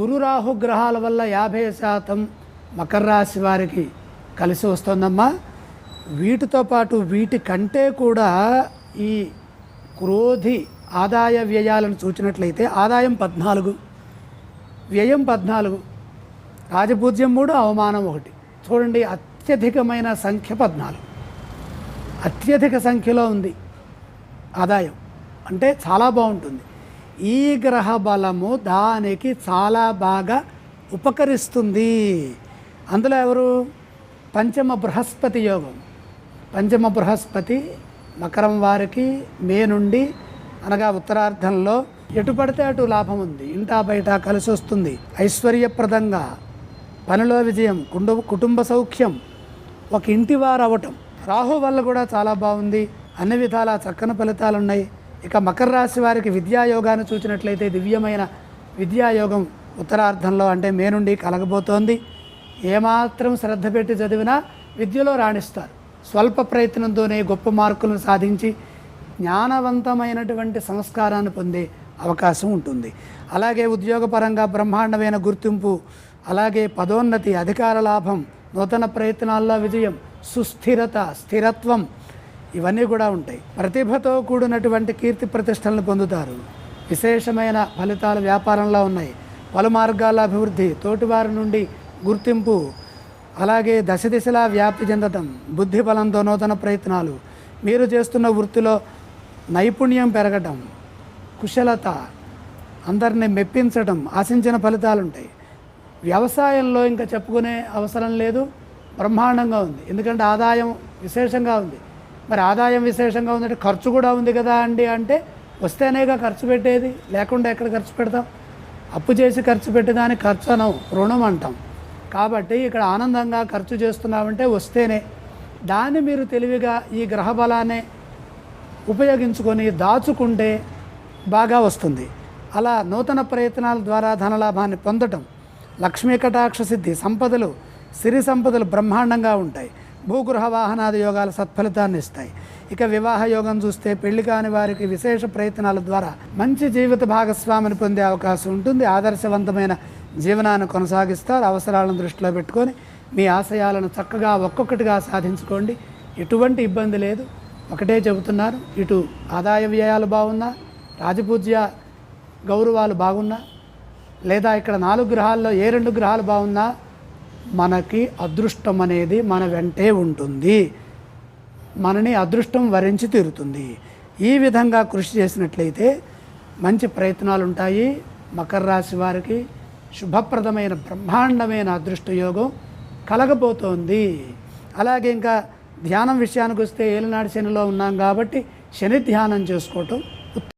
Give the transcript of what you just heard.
గురు రాహు గ్రహాల వల్ల యాభై శాతం మకర రాశి వారికి కలిసి వస్తుందమ్మా. వీటితో పాటు వీటి కంటే కూడా ఈ క్రోధి ఆదాయ వ్యయాలను చూచినట్లయితే ఆదాయం పద్నాలుగు వ్యయం పద్నాలుగు రాజపూజ్యం మూడు అవమానం ఒకటి. చూడండి అత్యధికమైన సంఖ్య పద్నాలుగు. అత్యధిక సంఖ్యలో ఉంది ఆదాయం. అంటే చాలా బాగుంటుంది. ఈ గ్రహ బలము దానికి చాలా బాగా ఉపకరిస్తుంది. అందులో ఎవరు? పంచమ బృహస్పతి యోగం. పంచమ బృహస్పతి మకరం వారికి మే నుండి అనగా ఉత్తరార్ధంలో ఎటు పడితే అటు లాభం ఉంది. ఇంటా బయట కలిసి వస్తుంది. ఐశ్వర్యప్రదంగా. పనిలో విజయం కుండు కుటుంబ సౌఖ్యం ఒక ఇంటి వారు అవటం రాహు వల్ల కూడా చాలా బాగుంది. అన్ని విధాల చక్కని ఫలితాలు ఉన్నాయి ఇక మకర రాశి వారికి విద్యాయోగాన్ని చూసినట్లయితే దివ్యమైన విద్యాయోగం ఉత్తరార్ధంలో అంటే మే నుండి కలగబోతోంది. ఏమాత్రం శ్రద్ధ పెట్టి చదివినా విద్యలో రాణిస్తారు. స్వల్ప ప్రయత్నంతోనే గొప్ప మార్కులను సాధించి జ్ఞానవంతమైనటువంటి సంస్కారాన్ని పొందే అవకాశం ఉంటుంది. అలాగే ఉద్యోగపరంగా బ్రహ్మాండమైన గుర్తింపు అలాగే పదోన్నతి అధికార లాభం నూతన ప్రయత్నాల్లో విజయం సుస్థిరత స్థిరత్వం ఇవన్నీ కూడా ఉంటాయి. ప్రతిభతో కూడినటువంటి కీర్తి ప్రతిష్టలను పొందుతారు. విశేషమైన ఫలితాలు వ్యాపారంలో ఉన్నాయి. పలు మార్గాల అభివృద్ధి తోటివారి నుండి గుర్తింపు అలాగే దశ దిశలా వ్యాప్తి చెందటం బుద్ధి బలంతో నూతన ప్రయత్నాలు మీరు చేస్తున్న వృత్తిలో నైపుణ్యం పెరగటం కుశలత అందరిని మెప్పించడం ఆశించిన ఫలితాలు ఉంటాయి వ్యవసాయంలో ఇంకా చెప్పుకునే అవసరం లేదు. బ్రహ్మాండంగా ఉంది. ఎందుకంటే ఆదాయం విశేషంగా ఉంది. మరి ఆదాయం విశేషంగా ఉందంటే ఖర్చు కూడా ఉంది కదా అండి అంటే వస్తేనేగా ఖర్చు పెట్టేది లేకుండా ఎక్కడ ఖర్చు పెడతాం? అప్పు చేసి ఖర్చు పెట్టేదాన్ని ఖర్చు అనం రుణం అంటాం. కాబట్టి ఇక్కడ ఆనందంగా ఖర్చు చేస్తున్నామంటే వస్తేనే దాన్ని మీరు తెలివిగా ఈ గ్రహ బలాన్ని ఉపయోగించుకొని దాచుకుంటే బాగా వస్తుంది. అలా నూతన ప్రయత్నాల ద్వారా ధనలాభాన్ని పొందటం లక్ష్మీ కటాక్ష సిద్ధి సంపదలు సిరి సంపదలు బ్రహ్మాండంగా ఉంటాయి. భూగృహ వాహనాది యోగాలు సత్ఫలితాన్ని ఇస్తాయి. ఇక వివాహ యోగం చూస్తే పెళ్ళి కాని వారికి విశేష ప్రయత్నాల ద్వారా మంచి జీవిత భాగస్వామిని పొందే అవకాశం ఉంటుంది. ఆదర్శవంతమైన జీవనాన్ని కొనసాగిస్తారు. అవసరాలను దృష్టిలో పెట్టుకొని మీ ఆశయాలను చక్కగా ఒక్కొక్కటిగా సాధించుకోండి. ఎటువంటి ఇబ్బంది లేదు. ఒకటే చెబుతున్నారు ఇటు ఆదాయ వ్యయాలు బాగున్నా రాజపూజ్య గౌరవాలు బాగున్నా లేదా ఇక్కడ నాలుగు గ్రహాల్లో ఏ రెండు గ్రహాలు బాగున్నా మనకి అదృష్టం అనేది మన వెంటే ఉంటుంది. మనని అదృష్టం వరించి తీరుతుంది. ఈ విధంగా కృషి చేసినట్లయితే మంచి ప్రయత్నాలు ఉంటాయి మకర రాశి వారికి శుభప్రదమైన బ్రహ్మాండమైన అదృష్టయోగం కలగబోతోంది. అలాగే ఇంకా ధ్యానం విషయానికి వస్తే ఏలినాడు శనిలో ఉన్నాం కాబట్టి శని ధ్యానం చేసుకోవటం